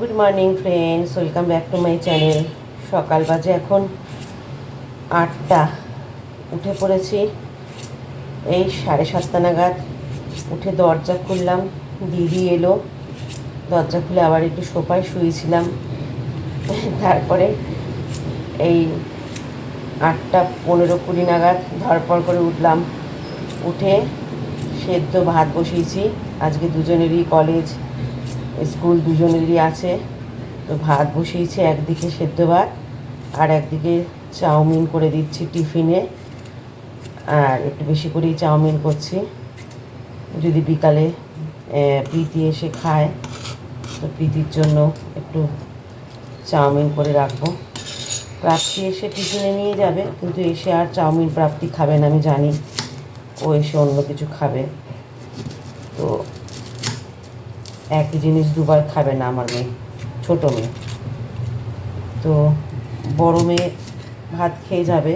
Good morning friends welcome back to my channel সকাল বাজে এখন আটটা। উঠে পড়েছি। এই সাড়ে সাতটা নাগাদ উঠে দরজা খুললাম। দিদি এলো। দরজা খুলে আবার একটু সোফায় শুয়েছিলাম। তারপরে এই আটটা পনেরো কুড়ি নাগাদ ধরপড় করে উঠলাম। উঠে সেদ্ধ ভাত বসিয়েছি। আজকে দুজনেরই কলেজ স্কুল দুজনেরই আছে। তো ভাত বসিয়েছি, একদিকে সেদ্ধ ভাত আর একদিকে চাউমিন করে দিচ্ছি টিফিনে। আর একটু বেশি করেই চাউমিন করছি। যদি বিকালে প্রীতি এসে খায়, তো প্রীতির জন্য একটু চাউমিন করে রাখব। প্রাপ্তি এসে টিফিনে নিয়ে যাবে, কিন্তু এসে আর চাউমিন প্রাপ্তি খাবে না, আমি জানি। ও এসে অন্য কিছু খাবে। তো একই জিনিস দুবার খাবে না আমার মেয়ে, ছোটো মেয়ে। তো বড় মেয়ে ভাত খেয়ে যাবে,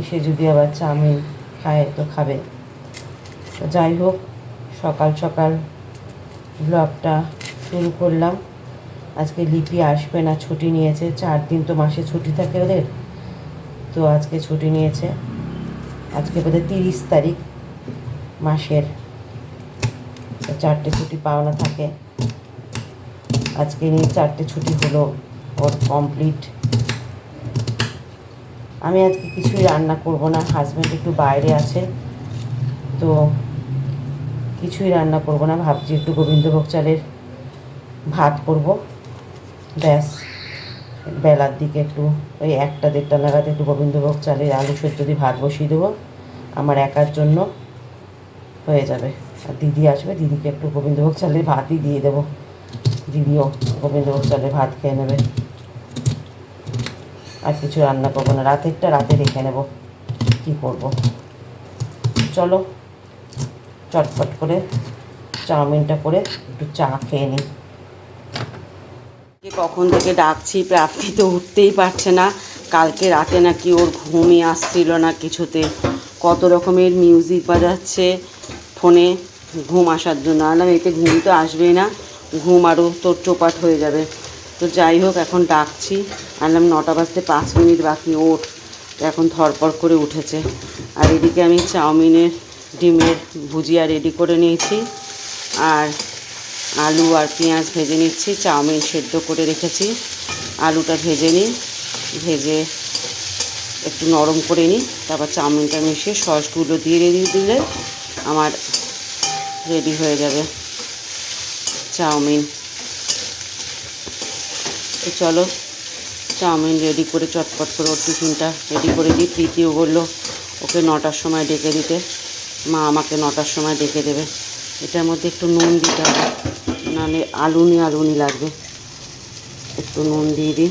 এসে যদি আবার চাউমিন খায় তো খাবে। তো যাই হোক, সকাল সকাল ব্লগটা শুরু করলাম। আজকে লিপি আসবে না, ছুটি নিয়েছে, চার দিন তো মাসে ছুটি থাকে ওদের। তো আজকে ছুটি নিয়েছে। আজকে বোধহয় তিরিশ তারিখ মাসের। চারটে ছুটি পাওনা থাকে। আজকে নিয়ে চারটে ছুটি হলো ওর কমপ্লিট আমি আজকে কিছুই রান্না করব না হাজব্যান্ড একটু বাইরে আছে, তো কিছুই রান্না করব না, ভাবছি একটু গোবিন্দভোগ চালের ভাত করব। ব্যাস, বেলার দিকে একটু ওই একটা দেড়টা নাগাদ একটু গোবিন্দভোগ চালের আলু সেদ্ধ দিয়ে ভাত বসিয়ে দেবো, আমার একার জন্য হয়ে যাবে। আর দিদি আসবে, দিদিকে একটু গোবিন্দভোগ চালের ভাতই দিয়ে দেবো। দিদিও গোবিন্দভোগ চালের ভাত খেয়ে নেবে। আর কিছু রান্না করব না, রাতেরটা রাতে রেখে নেব। কী করব? চলো, চটপট করে চাউমিনটা করে একটু চা খেয়ে নিই। কখন থেকে ডাকছি, প্রাপ্তি তো উঠতেই পারছে না। কালকে রাতে নাকি ওর ঘুমই আসছিল না কিছুতে। কত রকমের মিউজিক বাজাচ্ছে ফোনে। ঘুম আসার জন্য। আলাম এতে ঘুম তো আসবেই না। ঘুম আরও তোর চোপাট হয়ে যাবে। তো যাই হোক, এখন ডাকছি। আনলাম নটা বাজতে পাঁচ মিনিট বাকি, ওঠ। এখন ধরপড় করে উঠেছে। আর এদিকে আমি চাউমিনের, ডিমের ভুজিয়া রেডি করে নিয়েছি। আর আলু আর পেঁয়াজ ভেজে নিচ্ছি। চাউমিন সেদ্ধ করে রেখেছি। আলুটা ভেজে নিই। ভেজে একটু নরম করে নিই। তারপর চাউমিনটা মিশিয়ে সসগুলো দিয়ে দিয়ে দিলে আমার রেডি হয়ে যাবে। চাউমিন। তো চলো, চাউমিন রেডি করে চটপট করে ওর টিফিনটা রেডি করে দিই। প্রীতিও বলল, ওকে নটার সময় ডেকে দিতে। মা আমাকে নটার সময় ডেকে দেবে। এটার মধ্যে একটু নুন দিতে হবে। নাহলে আলুনি আলুনি লাগবে। একটু নুন দিয়ে দিই।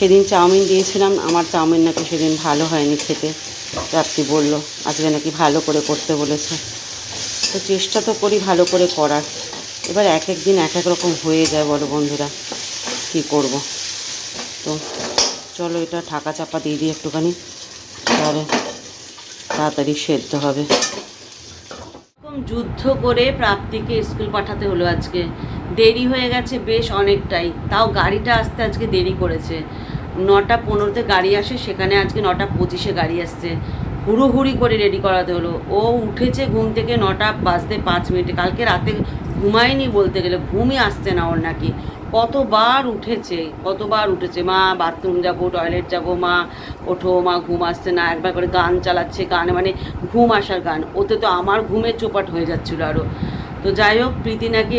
সেদিন চাউমিন দিয়েছিলাম, আমার চাউমিন নাকি সেদিন ভালো হয়নি খেতে। প্রাপ্তি বলল, আজকে নাকি ভালো করে করতে বলেছে। তো চেষ্টা তো করি ভালো করে করার। এবার এক এক দিন এক এক রকম হয়ে যায় বলো বন্ধুরা, কী করব? তো চলো এটা ঢাকা চাপা দিয়ে দিই একটুখানি, তাহলে তাড়াতাড়ি সেদ্ধ হবে। যুদ্ধ করে প্রাপ্তিকে স্কুল পাঠাতে হলো আজকে। দেরি হয়ে গেছে বেশ অনেকটাই। তাও গাড়িটা আসতে আজকে দেরি করেছে। নটা পনেরোতে গাড়ি আসে, সেখানে আজকে নটা পঁচিশে গাড়ি আসছে। হুড়োহুড়ি করে রেডি করাতে হলো। ও উঠেছে ঘুম থেকে নটা বাজতে পাঁচ মিনিটে। কালকে রাতে ঘুমায়নি বলতে গেলে, ঘুমই আসছে না ওর নাকি। কতবার উঠেছে কতবার উঠেছে। মা, বাথরুম যাব, টয়লেট যাব, মা, ওঠো, মা, ঘুম আসছে না। একবার করে গান চালাচ্ছে, গানে মানে ঘুম আসার গান। ওতে তো আমার ঘুমের চোপাট হয়ে যাচ্ছিল আরও তো যাই হোক, প্রীতি নাকি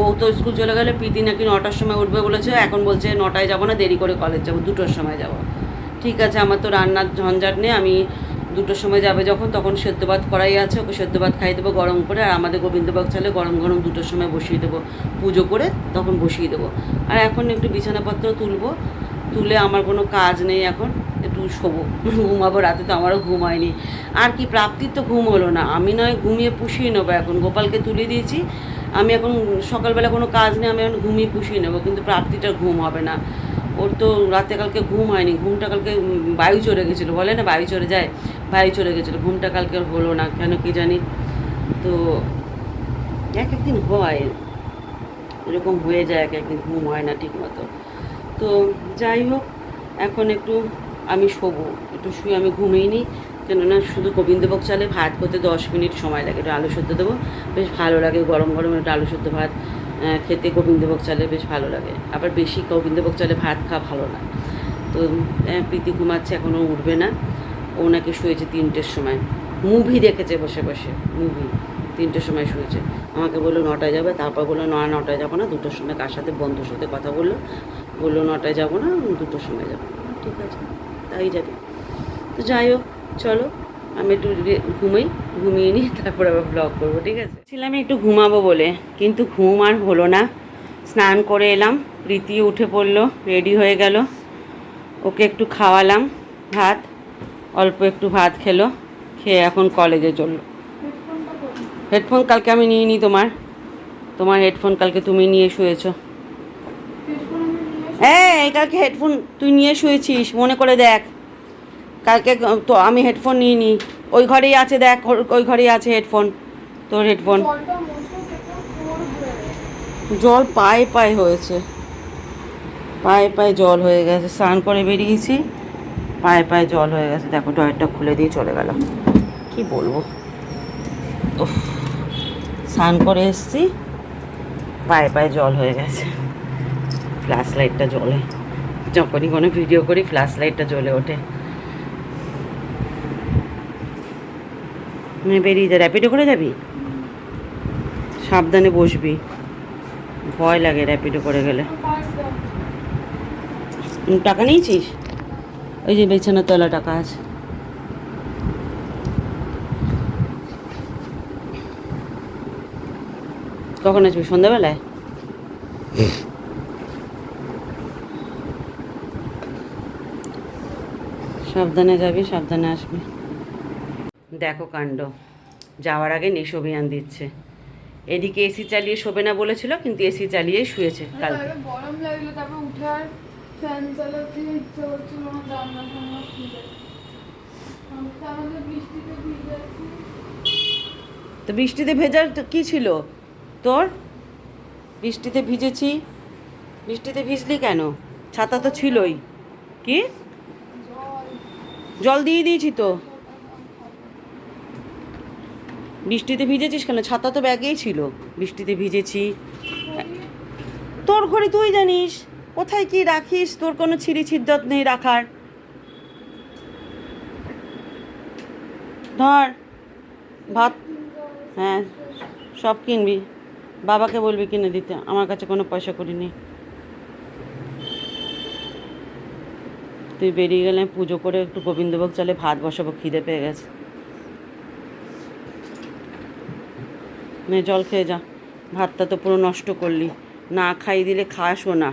ও তো স্কুল চলে গেলে প্রীতি নাকি নটার সময় উঠবে বলেছে, এখন বলছে নটায় যাব না, দেরি করে কলেজ যাব, দুটোর সময় যাব। ঠিক আছে, আমার তো রান্নার ঝঞ্ঝাট নেই, আমি দুটোর সময় যাবে যখন, তখন সেদ্ধ ভাত করাই আছে, ওকে সেদ্ধ ভাত খাইয়ে দেবো গরম করে, আর আমাদের গোবিন্দবাগ চালে গরম গরম দুটোর সময় বসিয়ে দেবো। পুজো করে তখন বসিয়ে দেবো। আর এখন একটু বিছানাপত্র তুলবো, তুলে আমার কোনো কাজ নেই এখন। শোবো, ঘুমাবো, রাতে তো আমারও ঘুম হয়নি। আর কি প্রাপ্তির তো ঘুম হলো না। আমি নয়, ঘুমিয়ে পুষিয়ে নেব এখন। গোপালকে তুলে দিয়েছি। আমি এখন সকালবেলা কোনো কাজ নেই, আমি এখন ঘুমিয়ে পুষিয়ে নেব, কিন্তু প্রাপ্তিটার ঘুম হবে না। ওর তো রাতে কালকে ঘুম হয়নি। ঘুমটা কালকে বায়ু চড়ে গেছিল, বলে না? বায়ু চড়ে যায়? বায়ু চলে গেছিল। ঘুমটা কালকে হলো না, কেন কি জানি? তো এক একদিন হয়। এরকম হয়ে যায়, এক একদিন ঘুম হয় না ঠিক মতো তো যাই হোক, এখন একটু আমি শোবো, একটু শুয়ে আমি ঘুমিয়ে নিই কেননা শুধু গোবিন্দভোগ চালে ভাত করতে দশ মিনিট সময় লাগে, একটু আলু সেদ্ধ দেবো, বেশ ভালো লাগে। গরম গরম একটু আলু সেদ্ধ ভাত খেতে গোবিন্দভোগ চালে বেশ ভালো লাগে। আবার বেশি গোবিন্দভোগ চালে ভাত খাওয়া ভালো না। তো প্রীতি ঘুমাচ্ছে এখনও উঠবে না। ও নাকি শুয়েছে তিনটের সময়। মুভি দেখেছে বসে বসে, মুভি, তিনটের সময় শুয়েছে। আমাকে বলল, নটায় যাবে? তারপর বলল, না, নটায় যাব না, দুটোর সময় কার সাথে বন্ধুর সাথে কথা বলল। বলল, নটায় যাব না, দুটোর সময় যাব। ঠিক আছে। তাই যাবে তো যাই হোক চলো আমি একটু ঘুমাই ঘুমিয়ে নিই তারপর আবার ব্লগ করব ঠিক আছে? ছিলাম একটু ঘুমাবো বলে কিন্তু ঘুম আর হলো না। স্নান করে এলাম প্রীতি উঠে পড়ল রেডি হয়ে গেল। ওকে একটু খাওয়ালাম ভাত অল্প একটু ভাত খেলো খেয়ে এখন কলেজে চলল। হেডফোন কালকে আমি নিয়ে নিই তোমার। তোমার হেডফোন কালকে তুমি নিয়ে শুয়েছো। হ্যাঁ এই কালকে হেডফোন তুই নিয়ে শুয়েছিস মনে করে দেখ। কালকে তো আমি হেডফোন নিয়ে নিই ওই ঘরেই আছে দেখ ওই ঘরেই আছে হেডফোন তোর হেডফোন জল পায়ে পায়ে হয়েছে। পায়ে পায়ে জল হয়ে গেছে স্নান করে বেরিয়েছি। পায়ে পায়ে জল হয়ে গেছে দেখো ডয়ারটা খুলে দিয়ে চলে গেল কি বলব? স্নান করে এসছি পায়ে পায়ে জল হয়ে গেছে। ফ্ল্যাশ লাইটটা জ্বলে। যখনই কোনো ভিডিও করি ফ্ল্যাশ লাইটটা জ্বলে ওঠে। মানে বেরিয়ে যা, র্যাপিডো করে যাবি? সাবধানে বসবি। ভয় লাগে র্যাপিডো করে গেলে। টাকা নিয়েছিস? ওই যে বিছানার তলা টাকা আছে। কখন আসবি? সন্ধ্যাবেলায়? সাবধানে যাবি সাবধানে আসবি। দেখো কাণ্ড। যাওয়ার আগে নেশোভিয়ান দিচ্ছে। এদিকে এসি চালিয়ে শোবে না বলেছিল কিন্তু এসি চালিয়ে শুয়েছে কালকে। গরম লাগল তারপর উঠে আর ফ্যান চালাতে ইচ্ছে করছিল না জানলা খুলে। তো বৃষ্টিতে ভিজেছি তো বৃষ্টিতে ভেজার তো কী ছিল? তোর? বৃষ্টিতে ভিজেছি? বৃষ্টিতে ভিজলি কেন? ছাতা তো ছিলই। কি? জল দিয়ে দিয়েছি তো। বৃষ্টিতে ভিজেছিস কেন? ছাতা তো ব্যাগেই ছিল। বৃষ্টিতে ভিজেছি। তোর ঘরে তুই জানিস। কোথায় কি রাখিস? তোর কোনো ছিঁড়ি ছিদ্দত নেই রাখার। ধর। ভাত। হ্যাঁ সব কিনবি। বাবাকে বলবি কিনে দিতে। আমার কাছে কোনো পয়সা করি নেই। তুই বেরিয়ে গেলে পুজো করে একটু গোবিন্দভোগ চালে ভাত বসাবো, খিদে পেয়ে গেছে। নে, জল খেয়ে যা। ভাতটা তো পুরো নষ্ট করলি। না খাই দিলে খাসও না।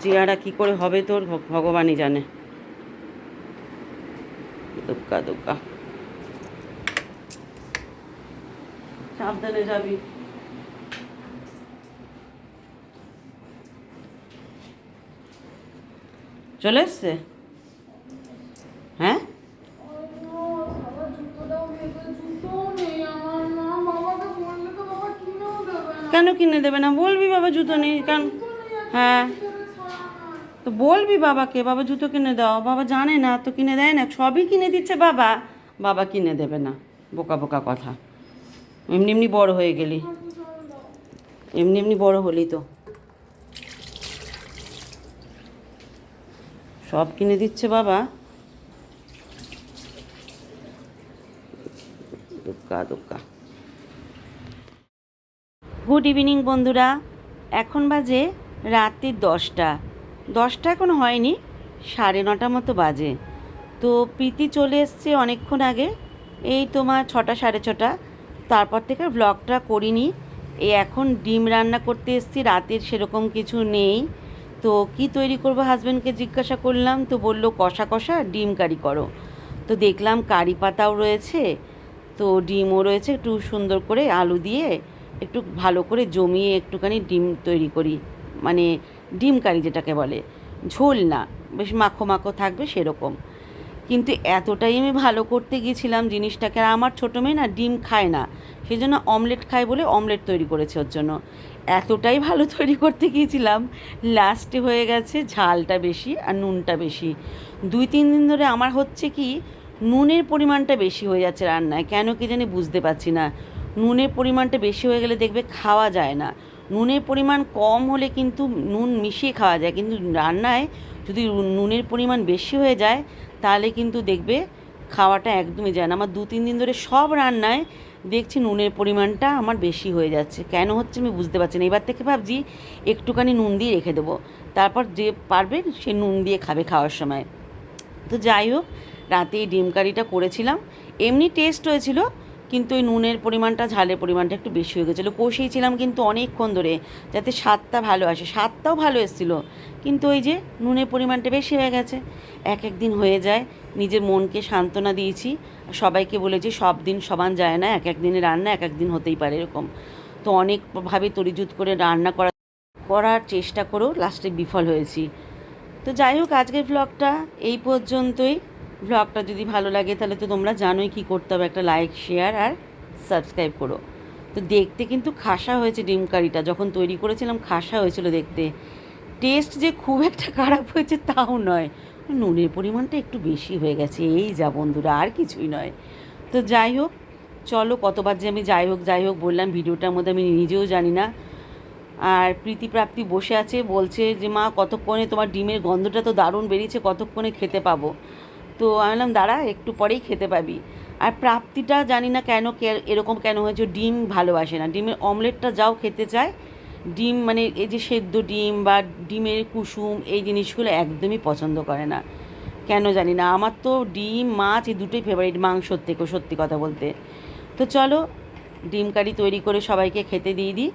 চেহারা কি করে হবে তোর ভগবানই জানে। দুক্কা দুক্কা। সাবধানে যাবি। চলে এসছে হ্যাঁ সবার জুতোটাও ভেজে জুতোও নেই আমার মা বাবাকে বললে তো বাবা কিনেও দেবে না কেন কিনে দেবে না? বলবি বাবা জুতো নেই আর হ্যাঁ। তো বলবি বাবাকে, বাবা জুতো কিনে দাও। বাবা জানে না, তো কিনে দেয় না, সবই কিনে দিচ্ছে বাবা। বাবা কিনে দেবে না, বোকা বোকা কথা। এমনি এমনি বড় হয়ে গেলি। এমনি এমনি বড় হলি তো। সব কিনে দিচ্ছে বাবা। দুক্কা দুক্কা। গুড ইভিনিং বন্ধুরা। এখন বাজে রাত্রির দশটা। দশটা এখন হয়নি, সাড়ে নটা মতো বাজে। তো প্রীতি চলে এসছে অনেকক্ষণ আগে, এই তোমার ছটা, সাড়ে ছটা। তারপর থেকে ব্লগটা করিনি। এই এখন ডিম রান্না করতে এসছি, রাতের সেরকম কিছু নেই। তো কি তৈরি করব হাজব্যান্ডকে জিজ্ঞাসা করলাম, তো বলল, কষা কষা, ডিম কারি করো। তো দেখলাম কারি পাতাও রয়েছে, তো ডিমও রয়েছে, একটু সুন্দর করে আলু দিয়ে একটু ভালো করে জমিয়ে একটুখানি ডিম তৈরি করি। মানে ডিম কারি যেটাকে বলে। ঝোল না, বেশ মাখো মাখো থাকবে সেরকম। কিন্তু এতটাই আমি ভালো করতে গিয়েছিলাম জিনিসটাকে, আর আমার ছোটো মেয়ে না ডিম খায় না। সেই জন্য অমলেট খায় বলে অমলেট তৈরি করেছে ওর জন্য। এতটাই ভালো তৈরি করতে গিয়েছিলাম। লাস্টে হয়ে গেছে ঝালটা বেশি আর নুনটা বেশি। দুই, তিন দিন ধরে আমার হচ্ছে কি, নুনের পরিমাণটা বেশি হয়ে যাচ্ছে রান্নায়। কেন কি জানি বুঝতে পারছি না। নুনের পরিমাণটা বেশি হয়ে গেলে দেখবে খাওয়া যায় না। নুনের পরিমাণ কম হলে কিন্তু নুন মিশিয়ে খাওয়া যায়। কিন্তু রান্নায় যদি নুনের পরিমাণ বেশি হয়ে যায়, তাহলে কিন্তু দেখবে খাওয়াটা একদমই যায় না। আমার দু, তিন দিন ধরে সব রান্নায় দেখছি নুনের পরিমাণটা আমার বেশি হয়ে যাচ্ছে। কেন হচ্ছে আমি বুঝতে পারছি না। এবার থেকে ভাবছি একটুখানি নুন দিয়ে রেখে দেবো। তারপর যে পারবে সে নুন দিয়ে খাবে খাওয়ার সময়। তো যাই হোক, রাতে ডিম কারিটা করেছিলাম। এমনি টেস্ট হয়েছিল। কিন্তু ওই নুনের পরিমাণটা, ঝালের পরিমাণটা একটু বেশি হয়ে গেছিল। কষিয়েছিলাম কিন্তু অনেকক্ষণ ধরে, যাতে স্বাদটা ভালো আসে। স্বাদটাও ভালো এসেছিল, কিন্তু ওই যে নুনের পরিমাণটা বেশি হয়ে গেছে। এক এক দিন হয়ে যায়, নিজের মনকে সান্ত্বনা দিয়েছি। সবাইকে বলেছি, সব দিন সমান যায় না, এক এক দিনে রান্না এক এক দিন হতেই পারে এরকম। তো অনেকভাবে তরিজুত করে রান্না করা, করার চেষ্টা করেও লাস্টে বিফল হয়েছি। তো যাই হোক, আজকের ব্লগটা এই পর্যন্তই। ভ্লগটা যদি ভালো লাগে, তাহলে তো তোমরা জানোই কী করতে হবে। একটা লাইক শেয়ার আর সাবস্ক্রাইব করো। তো দেখতে কিন্তু খাসা হয়েছে ডিম কারিটা। যখন তৈরি করেছিলাম, খাসা হয়েছিল দেখতে। টেস্ট যে খুব একটা খারাপ হয়েছে তাও নয়। নুনের পরিমাণটা একটু বেশি হয়ে গেছে। এই যা বন্ধুরা, আর কিছুই নয়। তো যাই হোক, চলো কতবার যে আমি যাই হোক যাই হোক বললাম, ভিডিওটার মধ্যে আমি নিজেও জানি না। আর প্রীতিপ্রাপ্তি বসে আছে, বলছে যে, মা, কতক্ষণে তোমার ডিমের গন্ধটা তো দারুণ বেরিয়েছে, কতক্ষণে খেতে পাবো? তো আমি বললাম, দাঁড়া, একটু পরেই খেতে পাবি। আর প্রাপ্তিটা জানি না কেন এরকম কেন হয়েছে, ডিম ভালোবাসে না। ডিমের অমলেটটা যাও খেতে চায়, ডিম মানে এই যে সেদ্ধ ডিম বা ডিমের কুসুম, এই জিনিসগুলো একদমই পছন্দ করে না। কেন জানি না, আমার তো ডিম, মাছ এই দুটোই ফেভারিট মাংসর থেকে, সত্যি কথা বলতে। তো চলো, ডিম কারি তৈরি করে সবাইকে খেতে দিয়ে দিই।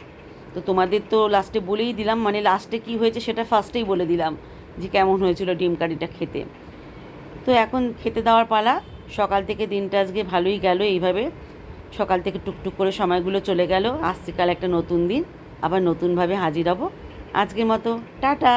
তো তোমাদের তো লাস্টে বলেই দিলাম মানে লাস্টে কি হয়েছে সেটা ফার্স্টেই বলে দিলাম, যে কেমন হয়েছিল ডিম কারিটা খেতে। তো এখন খেতে দেওয়ার পালা। সকাল থেকে দিনটা আজকে ভালোই গেল এইভাবে। সকাল থেকে টুকটুক করে সময়গুলো চলে গেল। আসছে কাল একটা নতুন দিন। আবার নতুনভাবে হাজির হব। আজকের মতো, টাটা।